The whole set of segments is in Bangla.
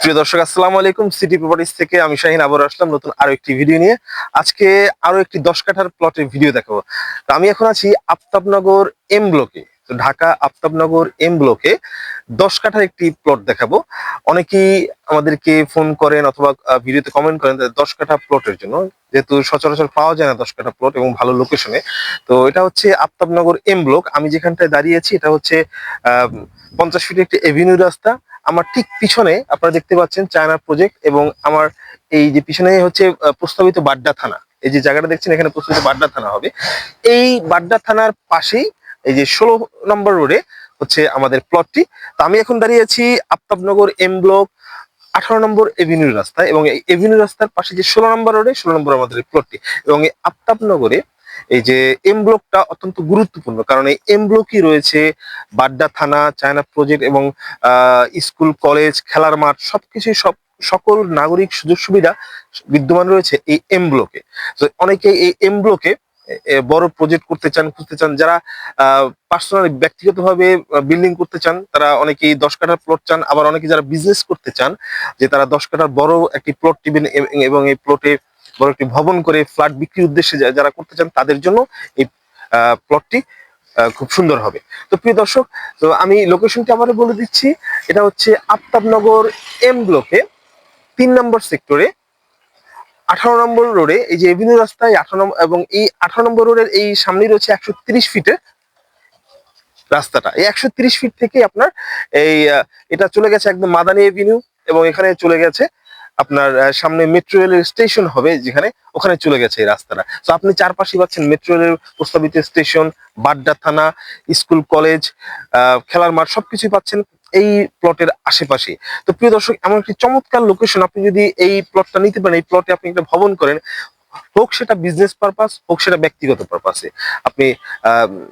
প্রিয় দর্শক, আসসালামু আলাইকুম। সিটি প্রপার্টিজ থেকে আমি শাহিন আবার আসলাম নতুন আরও একটি ভিডিও নিয়ে। আজকে আরও একটি দশ কাঠার প্লটের ভিডিও দেখাবো। তো আমি এখন আছি আফতাবনগর এম ব্লকে তো ঢাকা আফতাবনগর এম ব্লকে দশ কাঠার একটি প্লট দেখাবো। অনেকেই আমাদেরকে ফোন করেন অথবা ভিডিওতে কমেন্ট করেন দশ কাঠা প্লটের জন্য। যেহেতু সচরাচর পাওয়া যায় না দশ কাঠা প্লট এবং ভালো লোকেশনে তো এটা হচ্ছে আফতাবনগর এম ব্লক আমি যেখানটায় দাঁড়িয়ে আছি, এটা হচ্ছে, আহ, পঞ্চাশ ফিট একটি এভিনিউ রাস্তা। আমার ঠিক পিছনে আপনারা দেখতে পাচ্ছেন চায়না প্রজেক্ট এবং আমার এই যে পিছনে হচ্ছে প্রস্তাবিত বাড্ডা থানা। এই যে জায়গাটা দেখছেন, এখানে প্রস্তাবিত বাড্ডা থানা হবে। এই বাড্ডা থানার পাশেই এই যে ষোলো নম্বর রোডে হচ্ছে আমাদের প্লটটি তো আমি এখন দাঁড়িয়ে আছি আফতাবনগর এম ব্লক আঠারো নম্বর এভিনিউ রাস্তা এবং এই এভিনিউ রাস্তার পাশে যে ষোলো নম্বর রোডে, ষোলো নম্বর আমাদের প্লটটি এবং এই আফতাবনগরে এই যে এম ব্লকটা অত্যন্ত গুরুত্বপূর্ণ, কারণ এই এম ব্লকই রয়েছে বাড্ডা থানা, চায়না প্রজেক্ট এবং স্কুল কলেজ খেলার মাঠ, সবকিছুই সব সকল নাগরিক সুযোগ সুবিধা বিদ্যমান রয়েছে এই এম ব্লকে তো অনেকে এই এম ব্লকে বড় প্রজেক্ট করতে চান, খুঁজতে চান, যারা পার্সোনালি ব্যক্তিগতভাবে বিল্ডিং করতে চান, তারা অনেকেই দশ কাঠার প্লট চান, আবার অনেকে যারা বিজনেস করতে চান, যে তারা দশ কাঠার বড় একটি প্লট টিবেন এবং এই প্লটে বড় একটি ভবন করে ফ্ল্যাট বিক্রির উদ্দেশ্যে যারা করতে চান, তাদের জন্য এই প্লটটি খুব সুন্দর হবে। তো প্রিয় দর্শক, তো আমি লোকেশনটি আবারও বলে দিচ্ছি। এটা হচ্ছে আফতাবনগর এম ব্লকে তিন নম্বর সেক্টরে আঠারো নম্বর রোডে এই যে এভিনিউ রাস্তায় আঠারো নম্বর এবং এই আঠারো নম্বর রোডের এই সামনে রয়েছে একশো তিরিশ ফিটের রাস্তাটা। এই একশো তিরিশ ফিট থেকে আপনার এই এটা চলে গেছে একদম মাদানী এভিনিউ এবং এখানে চলে গেছে আপনার সামনে মেট্রো রেলের স্টেশন হবে যেখানে ওখানে চলে গেছে এই রাস্তাটা। তো আপনি চারপাশে পাচ্ছেন মেট্রো রেলের প্রস্তাবিত স্টেশন বাড্ডা থানা স্কুল কলেজ খেলার মাঠ, সবকিছুই পাচ্ছেন এই প্লটের আশেপাশে। তো, প্রিয় দর্শক, এমন একটি চমৎকার লোকেশন আপনি যদি এই প্লটটা নিতে পারেন, এই প্লটে আপনি একটা ভবন করেন, হোক সেটা বিজনেস পারপাস হোক সেটা ব্যক্তিগত পারপাসে আপনি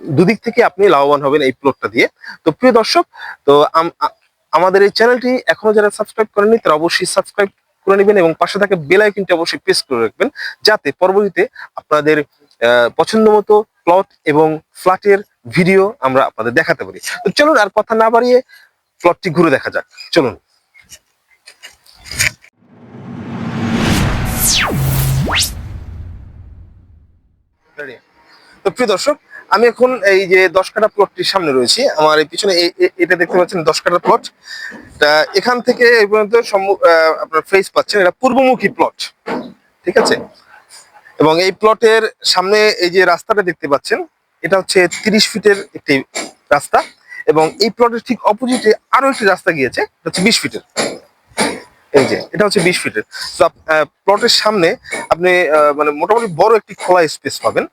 দুদিক থেকে আপনি লাভবান হবেন এই প্লটটা দিয়ে। তো, প্রিয় দর্শক, তো, আম- আমাদের এই চ্যানেলটি এখনও যারা সাবস্ক্রাইব করেননি, তারা অবশ্যই সাবস্ক্রাইব করে নেবেন এবং পাশে থাকা বেল আইকনটি অবশ্যই প্রেস করে রাখবেন যাতে পরবর্তীতে আপনাদের পছন্দ মতো প্লট এবং ফ্ল্যাটের ভিডিও আমরা আপনাদের দেখাতে পারি। তো চলুন আর কথা না বাড়িয়ে প্লটটি ঘুরে দেখা যাক। চলুন। তো প্রিয় দর্শক আমি এখন এই যে দশ কাটা প্লটটির সামনে রয়েছি, আমার এই পিছনে এটা দেখতে পাচ্ছেন দশ কাটা প্লট এখান থেকে এই পর্যন্ত আপনার ফেস পাচ্ছেন, এটা পূর্বমুখী প্লট ঠিক আছে? এবং এই প্লটের সামনে এই যে রাস্তাটা দেখতে পাচ্ছেন, এটা হচ্ছে তিরিশ ফিটের একটি রাস্তা এবং এই প্লটের ঠিক অপোজিটে আরও একটি রাস্তা গিয়েছে হচ্ছে বিশ ফিটের। এই যে, এটা হচ্ছে বিশ ফিটের তো প্লটের সামনে আপনি মানে মোটামুটি বড় একটি খোলা স্পেস পাবেন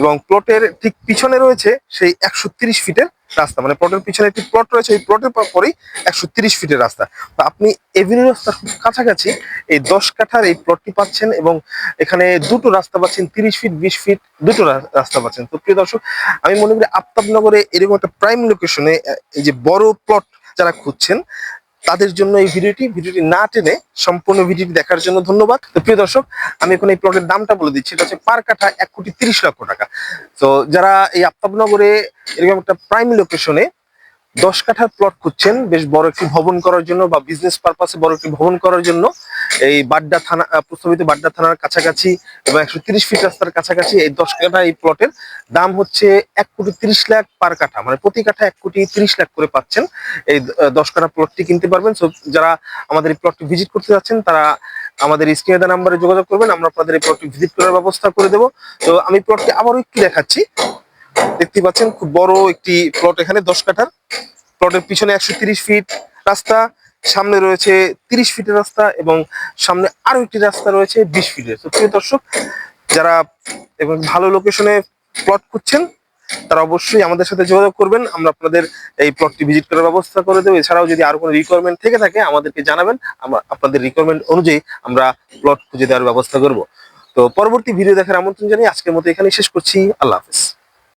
এবং প্লটের ঠিক পিছনে রয়েছে সেই একশো তিরিশ ফিটের রাস্তা। মানে প্লটের পিছনে একটি প্লট রয়েছে, এই প্লটের পরেই একশো তিরিশ ফিটের রাস্তা। তো আপনি এভিনিউ রাস্তার খুব কাছাকাছি এই দশ কাঠার এই প্লটটি পাচ্ছেন এবং এখানে দুটো রাস্তা পাচ্ছেন তিরিশ ফিট বিশ ফিট দুটো রাস্তা পাচ্ছেন। তো প্রিয় দর্শক, আমি মনে করি আফতাবনগরে এরকম একটা প্রাইম লোকেশনে এই যে বড় প্লট যারা খুঁজছেন তাদের জন্য এই ভিডিওটি ভিডিওটি না টেনে সম্পূর্ণ ভিডিওটি দেখার জন্য ধন্যবাদ। তো প্রিয় দর্শক, আমি এখন এই প্লটের দামটা বলে দিচ্ছি, এটা হচ্ছে পার কাঠা এক কোটি তিরিশ লক্ষ টাকা। তো যারা এই আফতাবনগরে এরকম একটা প্রাইম লোকেশনে দশ কাঠার প্লট খুঁজছেন, বেশ বড় একটি ভবন করার জন্য বা বিজনেস পারপাসে বড় একটি ভবন করার জন্য এই বাড্ডা থানা প্রস্তাবিত বাড্ডা থানার কাছাকাছি এবং একশো তিরিশ ফিট রাস্তার কাছাকাছি এই দশ কাঠা এই প্লটের দাম হচ্ছে এক কোটি তিরিশ লাখ পার কাঠা। মানে প্রতি কাঠা এক কোটি তিরিশ লাখ করে পাচ্ছেন এই দশ কাঠা প্লটটি কিনতে পারবেন। সো যারা আমাদের এই প্লটটি ভিজিট করতে যাচ্ছেন, তারা আমাদের স্ক্রিনে নাম্বারে যোগাযোগ করবেন। আমরা আপনাদের এই প্লটটি ভিজিট করার ব্যবস্থা করে দেবো। তো আমি প্লটটি আবারও একটু দেখাচ্ছি। দেখতে পাচ্ছেন খুব বড় একটি প্লট এখানে দশ কাঠার। প্লটের পিছনে একশো ফিট রাস্তা। সামনে রয়েছে তিরিশ ফিটের রাস্তা এবং সামনে আরও একটি রাস্তা রয়েছে বিশ ফিটের তো প্রিয় দর্শক, যারা এবং ভালো লোকেশনে প্লট খুঁজছেন, তারা অবশ্যই আমাদের সাথে যোগাযোগ করবেন। আমরা আপনাদের এই প্লটটি ভিজিট করার ব্যবস্থা করে দেবো। এছাড়াও যদি আরও কোনো রিকোয়ারমেন্ট থেকে থাকে, আমাদেরকে জানাবেন। আমরা আপনাদের রিকোয়ারমেন্ট অনুযায়ী আমরা প্লট খুঁজে দেওয়ার ব্যবস্থা করব। তো পরবর্তী ভিডিও দেখার আমন্ত্রণ জানিয়ে আজকের মতো এখানে শেষ করছি। আল্লাহ হাফেজ।